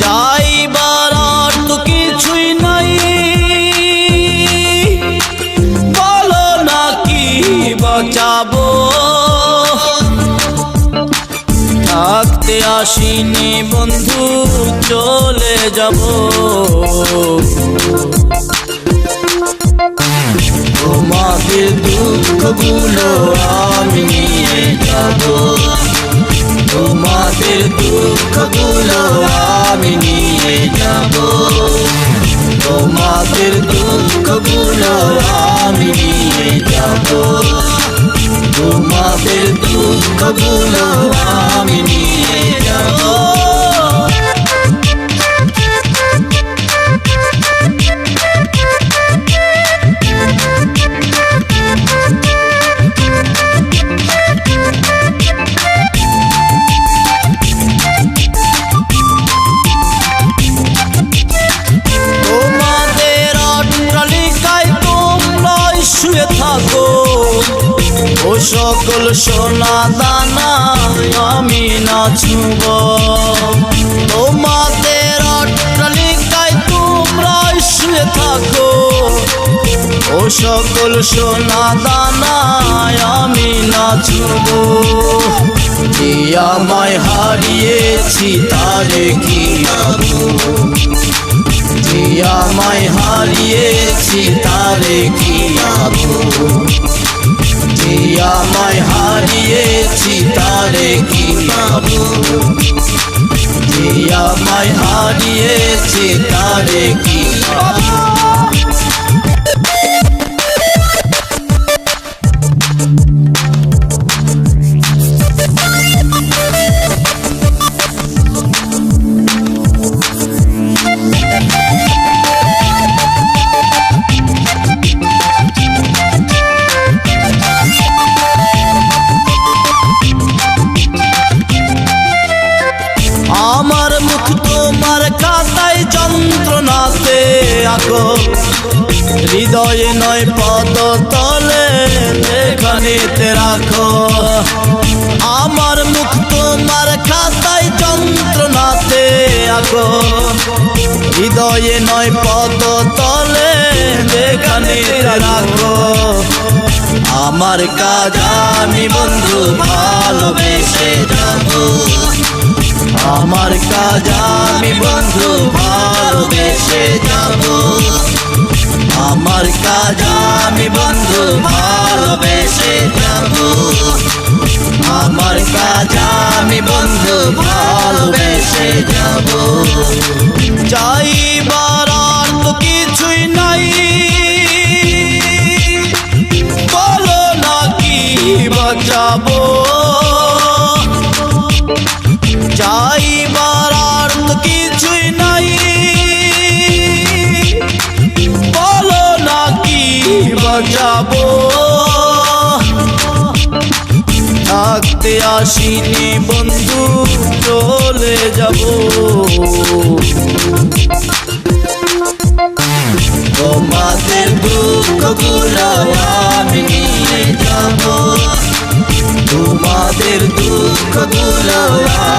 চাইবার আর তো কিছুই নাই। বলো আসিনি বন্ধু, চলে যাব। তোমাকে আমি নিয়ে যাব। তোমাদের দুঃখগুলো আমি নিয়ে যাব। তোমাদের দুঃখগুলো আমি নিয়ে যাব। তোমাদের দুঃখগুলো আমি নিয়ে যাব। তোমরাই থাকো। ও সকল সোনা দানা, আমি নাচুব। তোমাদের অট্টালিকায় তোমরাই শুয়ে থাকো। ও সকল সোনা দানা, আমি নাচুব। যে আমায় হারিয়েছি তারে কি যে আমায় হারিয়েছি, তারে কি আবু যে আমায় হারিয়েছি, তারে কি আবু যে আমায় হারিয়েছি, তারে কি আমার মুখ তোমার খাতায় যন্ত্রণাতে আঁকো হৃদয়ে নয় পদ তলে এখানেতে রাখো। আমার মুখ তোমার খাতায় যন্ত্রণাতে আঁকো হৃদয়ে নয় পদ তলে এখানে রাখো। আমার কাজ আমি বন্ধু ভালোবেসে যাব। আমার কাজ আমি বন্ধু ভালোবেসে যাব। আমার কাজ আমি বন্ধু ভালোবেসে যাব। আমার কাজ আমি বন্ধু ভালোবেসে যাব। চাইবার আর তো কিছুই নাই। বলো না কি বাঁচাবো? থাকতে আসিনি বন্ধু চলে যাব। তোমাদের দুঃখগুলো আমি নিয়ে যাব। তোমাদের দুঃখগুলো আমি